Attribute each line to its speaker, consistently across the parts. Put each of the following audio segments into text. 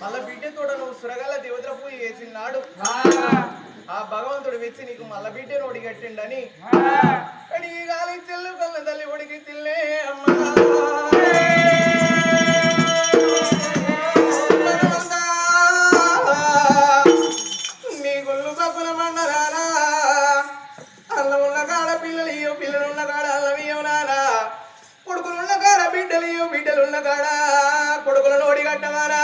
Speaker 1: మళ్ళా బిడ్డ తోడ నువ్వు సురగాల దేవతల పూజ చేసినాడు. ఆ. భగవంతుడు వచ్చి నీకు మళ్ళా బిడ్డను ఒడిగట్టిండని. కానీ ఈ గాలి చెల్లు తల్లి ఒడిగి చెల్లే అమ్మా. బిడ్డలు బిడ్డలున్న కాడా కొడుకులను ఒడిగట్టవారా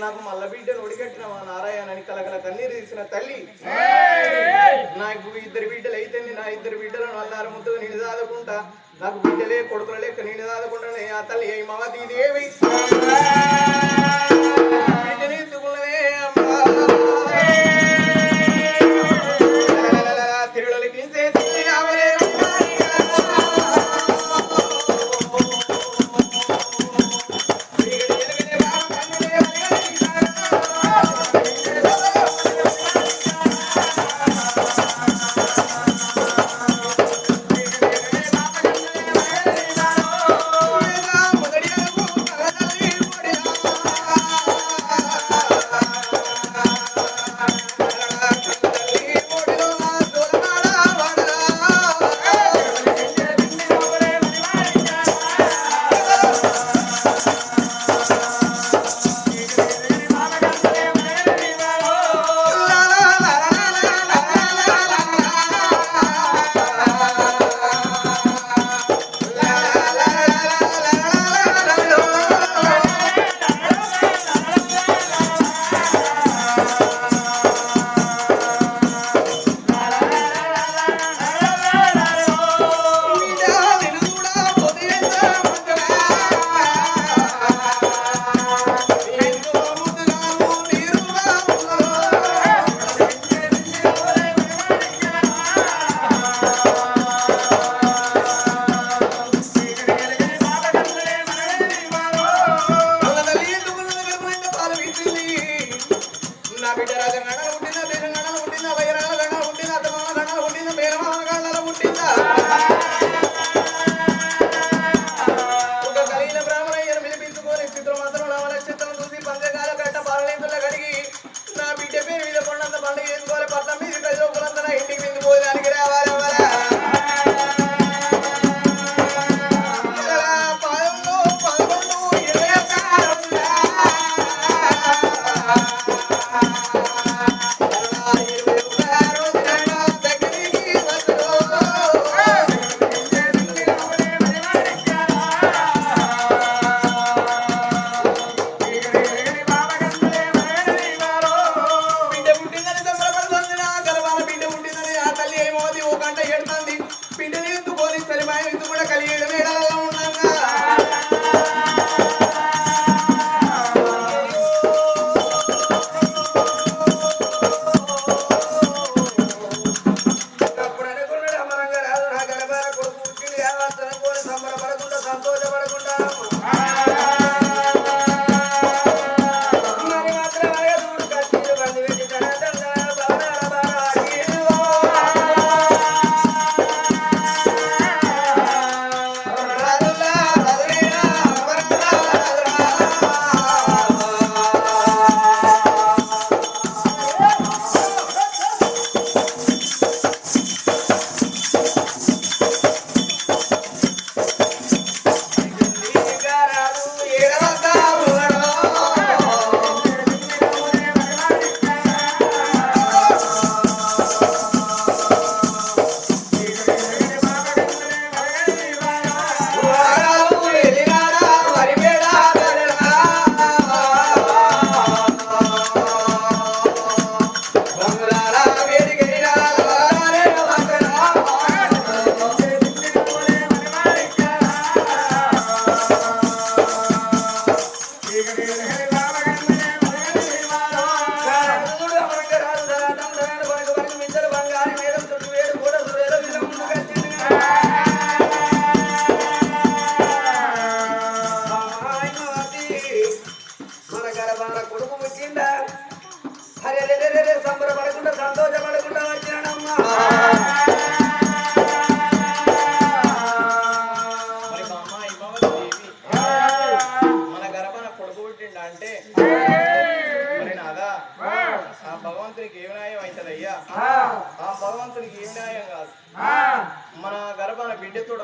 Speaker 1: నాకు మల్ల బిడ్డను ఒడిగట్టినవా నారాయణని కలగల కన్నీరు తీసిన తల్లి. నాకు ఇద్దరు బిడ్డలు అయితే నా ఇద్దరు బిడ్డలను అన్నారముతో నిడిదాదకుండా నాకు బిడ్డలే కొడుకురా లేక నేను నిడిదాదకుండా ఆ తల్లి
Speaker 2: ఏమవ ఏమి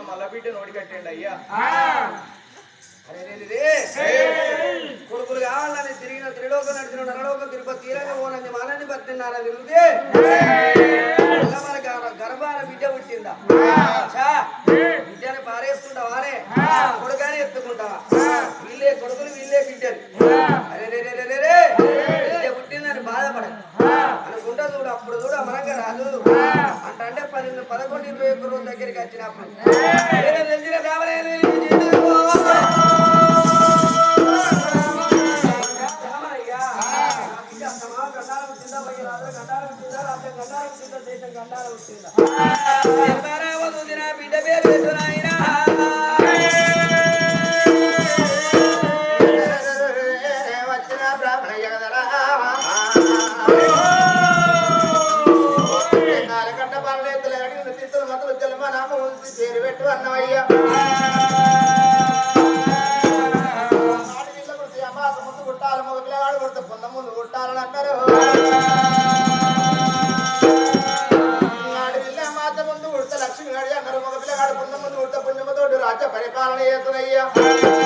Speaker 2: బిడ్డతోడ మల్ల బిడ్డను ఒడిగట్టండి అయ్యా.
Speaker 3: కొడుకులు కావాలని తిరిగిన త్రిలోక నడిచిన నరలోక తిరుపతి తీరంగా తిరిగితే? గర్భాన బిడ్డ పుట్టిందా? బిడ్డని పారేసుకుంటావానే కొడుకానే ఎత్తుకుంటావా వీళ్ళే కొడుకులు వీళ్ళే బిడ్డలు. అరే రే రే రే రే రే. బిడ్డ పుట్టిందని బాధపడ అనుకుంటా చూడు అప్పుడు చూడు అమరంగా రాదు. అంటే అంటే పది పదకొండు ఇరవై ఒక్క రోజు దగ్గరికి వచ్చినప్పుడు బిడ్డ పేరు పెట్టు నాయనా.
Speaker 2: పేరు పెట్టు కుట్టాలి పొంద ముందు కుట్టాలని అంటారు Thank you.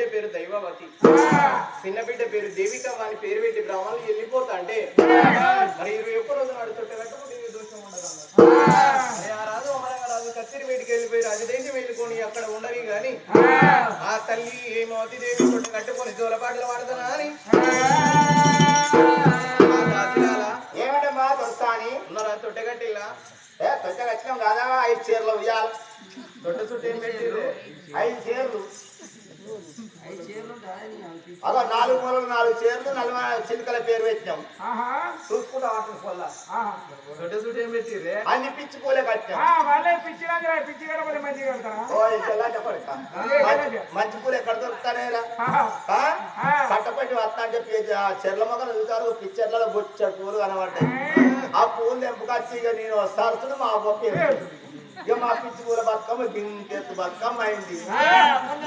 Speaker 2: దైవవతి చిన్న బిడ్డ పేరు దేవిక వాని పేరు పెట్టి బ్రాహ్మణులు వెళ్ళిపోతా అంటే మరి ఇరవై ఒక్క రోజు నాడు చుట్ట కట్టుకుంటే ఈ దోషం ఉండదు ఆ రాజు అమరంగా రాజు కత్తిరి వీటికి వెళ్ళిపోయి రాజదేశం వెళ్ళుకొని అక్కడ ఉండవి గాని ఆ తల్లి ఏమవతి దేవి కట్టుకొని జోలపాటలు వాడుతున్నా అని.
Speaker 4: ఏమిటమ్మా దొస్తాని
Speaker 2: ఉన్నారా? తొట్టగట్టిల్లా
Speaker 4: ఏ కచ్చినాం కాదా? ఐదు చీరలు ఉయ్యాలి.
Speaker 2: తొట్ట చుట్టూ ఏం పెట్టిర్రు?
Speaker 4: ఐదు చీరలు. అదో నాలుగు మూలలు నాలుగు చీరలు నలువ చిలుకల పేరు చూసుకుంటా
Speaker 2: పెట్టిర్రే?
Speaker 4: అన్ని పిచ్చి పూలే చెప్పడక మంచి పూలు ఎక్కడ దొరుకుతానేరా?
Speaker 5: ఆహా,
Speaker 4: ఆ?
Speaker 5: ఆ.
Speaker 4: కట్టపట్టి వస్తా అని చెప్పి ఆ చెర్ల మొక్కలు చూసారు పిక్చర్లలో బొచ్చాడు పూలు కనబడ్డాయి. ఆ పూలు తెంపుకొచ్చి ఇక నేను సరసును మా గొప్ప ఇక మా పిచ్చి పూల బతుకమ్మ గింతెత్తు బతుకమ్మ అయింది
Speaker 5: ఆ, మొన్న